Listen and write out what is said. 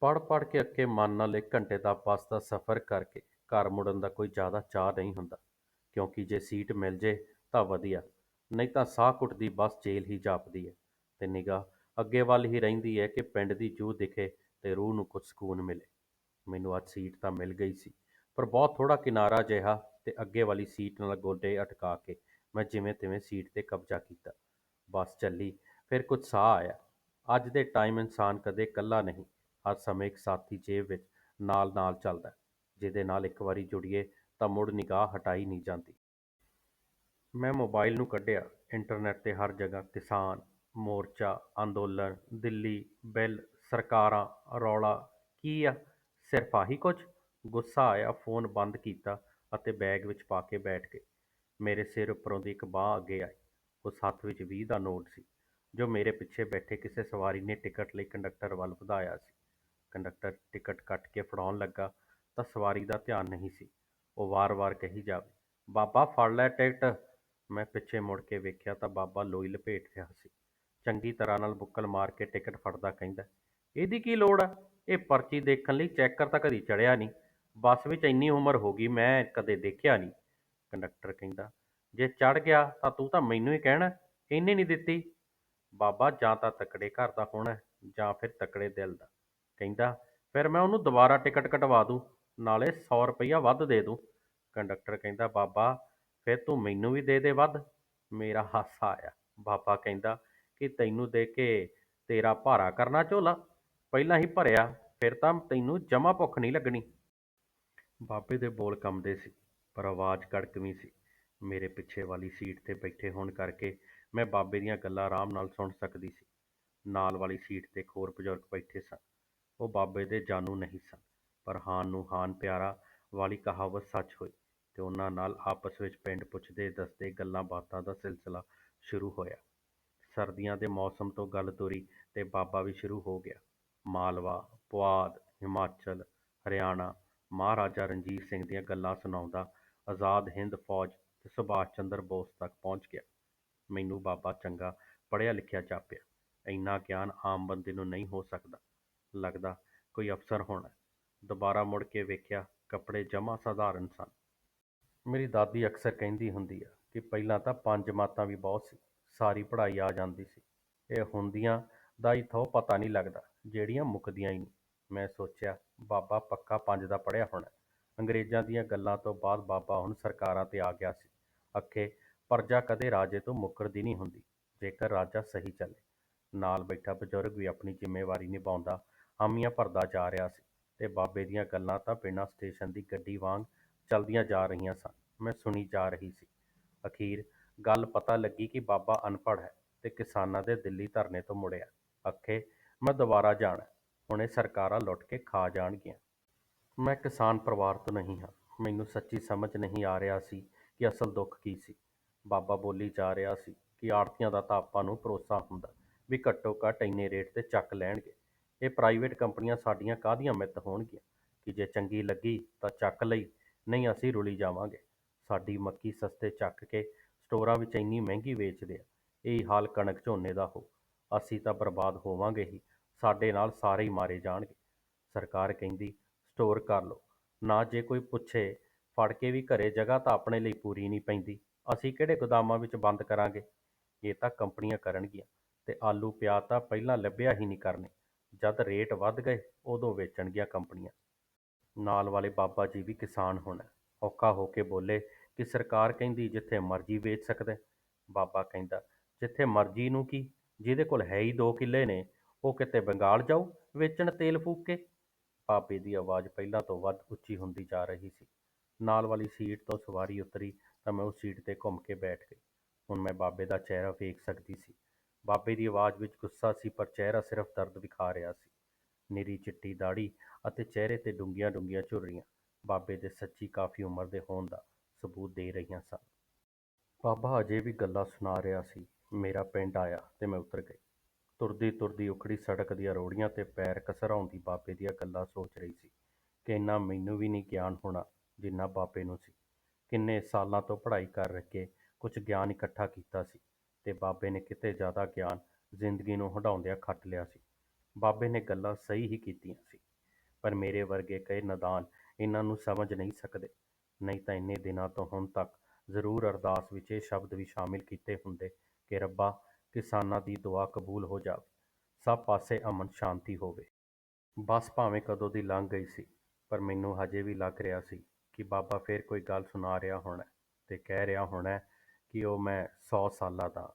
ਪੜ੍ਹ-ਪੜ੍ਹ ਕੇ ਅੱਕੇ ਮਨ ਨਾਲ ਇੱਕ ਘੰਟੇ ਦਾ ਬੱਸ ਦਾ ਸਫ਼ਰ ਕਰਕੇ ਘਰ ਮੁੜਨ ਦਾ ਕੋਈ ਜ਼ਿਆਦਾ ਚਾਅ ਨਹੀਂ ਹੁੰਦਾ। ਕਿਉਂਕਿ ਜੇ ਸੀਟ ਮਿਲ ਜੇ ਤਾਂ ਵਧੀਆ, ਨਹੀਂ ਤਾਂ ਸਾਹ ਘੁੱਟਦੀ ਬੱਸ ਜੇਲ੍ਹ ਹੀ ਜਾਪਦੀ ਹੈ ਤੇ ਨਿਗਾਹ ਅੱਗੇ ਵੱਲ ਹੀ ਰਹਿੰਦੀ ਹੈ ਕਿ ਪਿੰਡ ਦੀ ਜੂਹ ਦਿਖੇ ਤੇ ਰੂਹ ਨੂੰ ਕੁਝ ਸਕੂਨ ਮਿਲੇ। ਮੈਨੂੰ ਅੱਜ ਸੀਟ ਤਾਂ ਮਿਲ ਗਈ ਸੀ, ਪਰ ਬਹੁਤ ਥੋੜਾ ਕਿਨਾਰਾ ਜਿਹਾ ਤੇ ਅੱਗੇ ਵਾਲੀ ਸੀਟ ਨਾਲ ਗੋਡੇ ਅਟਕਾ ਕੇ ਮੈਂ ਜਿਵੇਂ ਤਿਵੇਂ ਸੀਟ ਤੇ ਕਬਜ਼ਾ ਕੀਤਾ। ਬੱਸ ਚੱਲੀ, ਫਿਰ ਕੁਝ ਸਾਹ ਆਇਆ। ਅੱਜ ਦੇ ਟਾਈਮ ਇਨਸਾਨ ਕਦੇ ਇਕੱਲਾ ਨਹੀਂ। ਹਰ ਸਮੇਂ ਇੱਕ ਸਾਥੀ ਜੇਬ ਵਿੱਚ ਨਾਲ ਨਾਲ ਚੱਲਦਾ ਜਿਹਦੇ ਨਾਲ ਇੱਕ ਵਾਰੀ ਜੁੜੀਏ ਤਾਂ ਮੁੜ ਨਿਗਾਹ ਹਟਾਈ ਨਹੀਂ ਜਾਂਦੀ। ਮੈਂ ਮੋਬਾਈਲ ਨੂੰ ਕੱਢਿਆ। ਇੰਟਰਨੈੱਟ ਤੇ ਹਰ ਜਗ੍ਹਾ ਕਿਸਾਨ, ਮੋਰਚਾ, ਅੰਦੋਲਨ, ਦਿੱਲੀ, ਬਿੱਲ, ਸਰਕਾਰਾਂ, ਰੌਲਾ, ਕੀ ਆ? ਸਿਰਫ ਆਹੀ ਕੁਝ? ਗੁੱਸਾ ਆਇਆ, ਫੋਨ ਬੰਦ ਕੀਤਾ ਅਤੇ ਬੈਗ ਵਿੱਚ ਪਾ ਕੇ ਬੈਠ ਗਏ। ਮੇਰੇ ਸਿਰ ਉੱਪਰੋਂ ਦੀ ਇੱਕ ਬਾਂਹ ਅੱਗੇ ਆਈ। ਉਸ ਹੱਥ ਵਿੱਚ ਵੀਹ ਦਾ ਨੋਟ ਸੀ, ਜੋ ਮੇਰੇ ਪਿੱਛੇ ਬੈਠੇ ਕਿਸੇ ਸਵਾਰੀ ਨੇ ਟਿਕਟ ਲਈ ਕੰਡਕਟਰ ਵੱਲ ਵਧਾਇਆ ਸੀ। ਕੰਡਕਟਰ ਟਿਕਟ ਕੱਟ ਕੇ ਫੜਾਉਣ ਲੱਗਾ ਤਾਂ ਸਵਾਰੀ ਦਾ ਧਿਆਨ ਨਹੀਂ ਸੀ। ਉਹ ਵਾਰ-ਵਾਰ ਕਹੀ ਜਾਵੇ, ਬਾਬਾ, ਫੜ ਲੈ ਟਿਕਟ। ਮੈਂ ਪਿੱਛੇ ਮੁੜ ਕੇ ਵੇਖਿਆ ਤਾਂ ਬਾਬਾ ਲੋਈ ਲਪੇਟ ਰਿਹਾ ਸੀ। ਚੰਗੀ ਤਰ੍ਹਾਂ ਨਾਲ ਬੁੱਕਲ ਮਾਰ ਕੇ ਟਿਕਟ ਫੜਦਾ ਕਹਿੰਦਾ, ਇਹਦੀ ਕੀ ਲੋੜ ਆ? ਇਹ ਪਰਚੀ ਦੇਖਣ ਲਈ ਚੈੱਕਰ ਤਾਂ ਕਦੀ ਚੜ੍ਹਿਆ ਨਹੀਂ। ਬੱਸ ਵਿੱਚ ਇੰਨੀ ਉਮਰ ਹੋ ਗਈ, ਮੈਂ ਕਦੇ ਦੇਖਿਆ ਨਹੀਂ। ਕੰਡਕਟਰ ਕਹਿੰਦਾ, ਜੇ ਚੜ੍ਹ ਗਿਆ ਤਾਂ ਤੂੰ ਤਾਂ ਮੈਨੂੰ ਹੀ ਕਹਿਣਾ, ਇਹਨੇ ਨਹੀਂ ਦਿੱਤੀ? ਬਾਬਾ, ਜਾਂ ਤਾਂ ਤਕੜੇ ਘਰ ਦਾ ਹੋਣਾ ਜਾਂ ਫਿਰ ਤਕੜੇ ਦਿਲ ਦਾ। ਕਹਿੰਦਾ, ਫਿਰ ਮੈਂ ਉਹਨੂੰ ਦੁਬਾਰਾ ਟਿਕਟ ਕਟਵਾ ਦੂੰ, ਨਾਲੇ 100 ਰੁਪਈਆ ਵੱਧ ਦੇ ਦੂੰ। ਕੰਡਕਟਰ ਕਹਿੰਦਾ, ਬਾਬਾ, ਫਿਰ ਤੂੰ ਮੈਨੂੰ ਵੀ ਦੇ ਦੇ ਵੱਧ। ਮੇਰਾ ਹਾਸਾ ਆਇਆ। ਬਾਬਾ ਕਹਿੰਦਾ ਕਿ ਤੈਨੂੰ ਦੇ ਕੇ ਤੇਰਾ ਭਾਰਾ ਕਰਨਾ ਝੋਲਾ। ਪਹਿਲਾਂ ਹੀ ਭਰਿਆ, ਫਿਰ ਤਾਂ ਤੈਨੂੰ ਜਮਾ ਭੁੱਖ ਨਹੀਂ ਲੱਗਣੀ। ਬਾਬੇ ਦੇ ਬੋਲ ਕੰਬਦੇ ਸੀ, ਪਰ ਆਵਾਜ਼ ਕੜਕਵੀਂ ਸੀ। ਮੇਰੇ ਪਿੱਛੇ ਵਾਲੀ ਸੀਟ ਤੇ ਬੈਠੇ ਹੋਣ ਕਰਕੇ ਮੈਂ ਬਾਬੇ ਦੀਆਂ ਗੱਲਾਂ ਆਰਾਮ ਨਾਲ ਸੁਣ ਸਕਦੀ ਸੀ। ਨਾਲ ਵਾਲੀ ਸੀਟ ਤੇ ਇੱਕ ਹੋਰ ਬਜ਼ੁਰਗ ਬੈਠੇ ਸਨ। ਉਹ ਬਾਬੇ ਦੇ ਜਾਣੂ ਨਹੀਂ ਸਨ, ਪਰ ਹਾਨ ਨੂੰ ਹਾਨ ਪਿਆਰਾ ਵਾਲੀ ਕਹਾਵਤ ਸੱਚ ਹੋਈ ਤੇ ਉਹਨਾਂ ਨਾਲ ਆਪਸ ਵਿੱਚ ਪਿੰਡ ਪੁੱਛਦੇ ਦੱਸਦੇ ਗੱਲਾਂ ਬਾਤਾਂ ਦਾ ਸਿਲਸਿਲਾ ਸ਼ੁਰੂ ਹੋਇਆ। ਸਰਦੀਆਂ ਦੇ ਮੌਸਮ ਤੋਂ ਗੱਲ ਤੁਰੀ ਤੇ ਬਾਬਾ ਵੀ ਸ਼ੁਰੂ ਹੋ ਗਿਆ। ਮਾਲਵਾ, ਪੁਆਧ, ਹਿਮਾਚਲ, ਹਰਿਆਣਾ, ਮਹਾਰਾਜਾ ਰਣਜੀਤ ਸਿੰਘ ਦੀਆਂ ਗੱਲਾਂ ਸੁਣਾਉਂਦਾ ਆਜ਼ਾਦ ਹਿੰਦ ਫੌਜ ਤੇ ਸੁਭਾਸ਼ ਚੰਦਰ ਬੋਸ ਤੱਕ ਪਹੁੰਚ ਗਿਆ। ਮੈਨੂੰ ਬਾਬਾ ਚੰਗਾ ਪੜ੍ਹਿਆ ਲਿਖਿਆ ਜਾਪਿਆ। ਇੰਨਾ ਗਿਆਨ ਆਮ ਬੰਦੇ ਨੂੰ ਨਹੀਂ ਹੋ ਸਕਦਾ। ਲੱਗਦਾ ਕੋਈ ਅਫਸਰ ਹੋਣਾ ਦੁਬਾਰਾ ਮੁੜ ਕੇ ਵੇਖਿਆ ਕੱਪੜੇ ਜਮਾ ਸਾਧਾਰਨ ਸਨ। ਮੇਰੀ ਦਾਦੀ ਅਕਸਰ ਕਹਿੰਦੀ ਹੁੰਦੀ ਆ ਕਿ ਪਹਿਲਾਂ ਤਾਂ ਪੰਜ ਜਮਾਤਾਂ ਵੀ ਬਹੁਤ ਸੀ, ਸਾਰੀ ਪੜ੍ਹਾਈ ਆ ਜਾਂਦੀ ਸੀ। ਇਹ ਹੁੰਦੀਆਂ ਦਾ ਹੀ ਥੋ ਪਤਾ ਨਹੀਂ ਲੱਗਦਾ, ਜਿਹੜੀਆਂ ਮੁੱਕਦੀਆਂ ਹੀ ਨਹੀਂ। ਮੈਂ ਸੋਚਿਆ, ਬਾਬਾ ਪੱਕਾ ਪੰਜ ਦਾ ਪੜ੍ਹਿਆ ਹੋਣਾ। ਅੰਗਰੇਜ਼ਾਂ ਦੀਆਂ ਗੱਲਾਂ ਤੋਂ ਬਾਅਦ ਬਾਬਾ ਹੁਣ ਸਰਕਾਰਾਂ ਤੇ ਆ ਗਿਆ ਸੀ। ਅੱਖੇ ਪਰਜਾ ਕਦੇ ਰਾਜੇ ਤੋਂ ਮੁੱਕਰਦੀ ਨਹੀਂ ਹੁੰਦੀ, ਜੇਕਰ ਰਾਜਾ ਸਹੀ ਚੱਲੇ। ਨਾਲ ਬੈਠਾ ਬਜ਼ੁਰਗ ਵੀ ਆਪਣੀ ਜ਼ਿੰਮੇਵਾਰੀ ਨਿਭਾਉਂਦਾ ਹਾਮੀਆਂ ਭਰਦਾ ਜਾ ਰਿਹਾ ਸੀ ਤੇ ਬਾਬੇ ਦੀਆਂ ਗੱਲਾਂ ਤਾਂ ਬਿਨਾਂ ਸਟੇਸ਼ਨ ਦੀ ਗੱਡੀ ਵਾਂਗ ਚੱਲਦੀਆਂ ਜਾ ਰਹੀਆਂ ਸਨ, ਮੈਂ ਸੁਣੀ ਜਾ ਰਹੀ ਸੀ। ਅਖੀਰ ਗੱਲ ਪਤਾ ਲੱਗੀ ਕਿ ਬਾਬਾ ਅਨਪੜ੍ਹ ਹੈ ਤੇ ਕਿਸਾਨਾਂ ਦੇ ਦਿੱਲੀ ਧਰਨੇ ਤੋਂ ਮੁੜਿਆ। ਅੱਖੇ ਮੈਂ ਦੁਬਾਰਾ ਜਾਣਾ ਹੁਣੇ ਸਰਕਾਰਾਂ ਲੁੱਟ ਕੇ ਖਾ ਜਾਣਗੀਆਂ। ਮੈਂ ਕਿਸਾਨ ਪਰਿਵਾਰ ਤੋਂ ਨਹੀਂ ਹਾਂ। ਮੈਨੂੰ ਸੱਚੀ ਸਮਝ ਨਹੀਂ ਆ ਰਿਹਾ ਸੀ ਕਿ ਅਸਲ ਦੁੱਖ ਕੀ ਸੀ। ਬਾਬਾ ਬੋਲੀ ਜਾ ਰਿਹਾ ਸੀ ਕਿ ਆੜਤੀਆਂ ਦਾ ਤਾਂ ਆਪਾਂ ਨੂੰ ਭਰੋਸਾ ਹੁੰਦਾ ਵੀ ਘੱਟੋ ਘੱਟ ਇੰਨੇ ਰੇਟ ਤੇ ਚੱਕ ਲੈਣਗੇ। ਇਹ ਪ੍ਰਾਈਵੇਟ ਕੰਪਨੀਆਂ ਸਾਡੀਆਂ ਕਾਹਦੀਆਂ ਮਿੱਤ ਹੋਣਗੀਆਂ? ਕਿ ਜੇ ਚੰਗੀ ਲੱਗੀ ਤਾਂ ਚੱਕ ਲਈ, ਨਹੀਂ ਅਸੀਂ ਰੁਲੀ ਜਾਵਾਂਗੇ। ਸਾਡੀ ਮੱਕੀ ਸਸਤੇ ਚੱਕ ਕੇ ਸਟੋਰਾਂ ਵਿੱਚ ਇੰਨੀ ਮਹਿੰਗੀ ਵੇਚਦੇ ਆ। ਇਹੀ ਹਾਲ ਕਣਕ ਝੋਨੇ ਦਾ ਹੋ। ਅਸੀਂ ਤਾਂ ਬਰਬਾਦ ਹੋਵਾਂਗੇ ਹੀ। ਸਾਡੇ ਨਾਲ ਸਾਰੇ ਹੀ ਮਾਰੇ ਜਾਣਗੇ। ਸਰਕਾਰ ਕਹਿੰਦੀ ਸਟੋਰ ਕਰ ਲਓ। ਨਾ ਜੇ ਕੋਈ ਪੁੱਛੇ, ਫੜ ਕੇ ਵੀ ਘਰੇ ਜਗ੍ਹਾ ਤਾਂ ਆਪਣੇ ਲਈ ਪੂਰੀ ਨਹੀਂ ਪੈਂਦੀ। ਅਸੀਂ ਕਿਹੜੇ ਗੋਦਾਮਾਂ ਵਿੱਚ ਬੰਦ ਕਰਾਂਗੇ? ਇਹ ਤਾਂ ਕੰਪਨੀਆਂ ਕਰਨਗੀਆਂ ਤੇ ਆਲੂ ਪਿਆਜ਼ ਤਾਂ ਪਹਿਲਾਂ ਲੱਭਿਆ ਹੀ ਨਹੀਂ ਕਰਨੇ। ਜਦ ਰੇਟ ਵੱਧ ਗਏ, ਉਦੋਂ ਵੇਚਣਗੀਆਂ ਕੰਪਨੀਆਂ। ਨਾਲ ਵਾਲੇ ਬਾਬਾ ਜੀ ਵੀ ਕਿਸਾਨ ਹੋਣਾ। ਔਖਾ ਹੋ ਕੇ ਬੋਲੇ ਕਿ ਸਰਕਾਰ ਕਹਿੰਦੀ ਜਿੱਥੇ ਮਰਜ਼ੀ ਵੇਚ ਸਕਦਾ ਬਾਬਾ ਕਹਿੰਦਾ, ਜਿੱਥੇ ਮਰਜ਼ੀ ਨੂੰ ਕੀ? ਜਿਹਦੇ ਕੋਲ ਹੈ ਹੀ 2 ਕਿੱਲੇ ਨੇ, ਉਹ ਕਿਤੇ ਬੰਗਾਲ ਜਾਊ, ਵੇਚਣ ਤੇਲ ਫੂਕ ਕੇ? ਬਾਬੇ ਦੀ ਆਵਾਜ਼ ਪਹਿਲਾਂ ਤੋਂ ਵੱਧ ਉੱਚੀ ਹੁੰਦੀ ਜਾ ਰਹੀ ਸੀ। ਨਾਲ ਵਾਲੀ ਸੀਟ ਤੋਂ ਸਵਾਰੀ ਉਤਰੀ ਤਾਂ ਮੈਂ ਉਸ ਸੀਟ ਤੇ ਘੁੰਮ ਕੇ ਬੈਠ ਗਈ। ਹੁਣ ਮੈਂ ਬਾਬੇ ਦਾ ਚਿਹਰਾ ਵੇਖ ਸਕਦੀ ਸੀ। ਬਾਬੇ ਦੀ ਆਵਾਜ਼ ਵਿੱਚ ਗੁੱਸਾ ਸੀ, ਪਰ ਚਿਹਰਾ ਸਿਰਫ ਦਰਦ ਵਿਖਾ ਰਿਹਾ ਸੀ। ਨਿਰੀ ਚਿੱਟੀ ਦਾੜੀ ਅਤੇ ਚਿਹਰੇ ਤੇ ਡੂੰਘੀਆਂ ਡੂੰਘੀਆਂ ਝੁਰੜੀਆਂ। ਬਾਬੇ ਦੇ ਸੱਚੀ ਕਾਫੀ ਉਮਰ ਦੇ ਹੋਣ ਦਾ ਸਬੂਤ ਦੇ ਰਹੀਆਂ ਸਨ। ਬਾਬਾ ਅਜੇ ਵੀ ਗੱਲਾਂ ਸੁਣਾ ਰਿਹਾ ਸੀ। ਮੇਰਾ ਪਿੰਡ ਆਇਆ ਤੇ ਮੈਂ ਉਤਰ ਗਈ। ਤੁਰਦੀ ਤੁਰਦੀ ਉਖੜੀ ਸੜਕ ਦੀਆਂ ਰੋੜੀਆਂ ਤੇ ਪੈਰ ਕਸਰਾਉਂਦੀ ਬਾਬੇ ਦੀਆਂ ਗੱਲਾਂ ਸੋਚ ਰਹੀ ਸੀ ਕਿ ਇੰਨਾ ਮੈਨੂੰ ਵੀ ਨਹੀਂ ਗਿਆਨ ਹੋਣਾ ਜਿੰਨਾ ਬਾਬੇ ਨੂੰ ਸੀ। ਕਿੰਨੇ ਸਾਲਾਂ ਤੋਂ ਪੜ੍ਹਾਈ ਕਰ ਕੇ ਕੁਝ ਗਿਆਨ ਇਕੱਠਾ ਕੀਤਾ ਸੀ। ਤੇ ਬਾਬੇ ਨੇ ਕਿਤੇ ਜ਼ਿਆਦਾ ਗਿਆਨ ਜ਼ਿੰਦਗੀ ਨੂੰ ਹੰਢਾਉਂਦਿਆਂ ਖੱਟ ਲਿਆ ਸੀ। ਬਾਬੇ ਨੇ ਗੱਲਾਂ ਸਹੀ ਹੀ ਕੀਤੀਆਂ ਸੀ, ਪਰ ਮੇਰੇ ਵਰਗੇ ਕਈ ਨਾਦਾਨ ਇਹਨਾਂ ਨੂੰ ਸਮਝ ਨਹੀਂ ਸਕਦੇ। ਨਹੀਂ ਤਾਂ ਇੰਨੇ ਦਿਨਾਂ ਤੋਂ ਹੁਣ ਤੱਕ ਜ਼ਰੂਰ ਅਰਦਾਸ ਵਿੱਚ ਇਹ ਸ਼ਬਦ ਵੀ ਸ਼ਾਮਿਲ ਕੀਤੇ ਹੁੰਦੇ ਕਿ ਰੱਬਾ ਕਿਸਾਨਾਂ ਦੀ ਦੁਆ ਕਬੂਲ ਹੋ ਜਾਵੇ, ਸਭ ਪਾਸੇ ਅਮਨ ਸ਼ਾਂਤੀ ਹੋਵੇ। ਬਸ ਭਾਵੇਂ ਕਦੋਂ ਦੀ ਲੰਘ ਗਈ ਸੀ, ਪਰ ਮੈਨੂੰ ਹਜੇ ਵੀ ਲੱਗ ਰਿਹਾ ਸੀ ਕਿ ਬਾਬਾ ਫੇਰ ਕੋਈ ਗੱਲ ਸੁਣਾ ਰਿਹਾ ਹੋਣਾ ਤੇ ਕਹਿ ਰਿਹਾ ਹੋਣਾ ਕਿ ਉਹ ਮੈਂ ਸੌ ਸਾਲਾਂ ਦਾ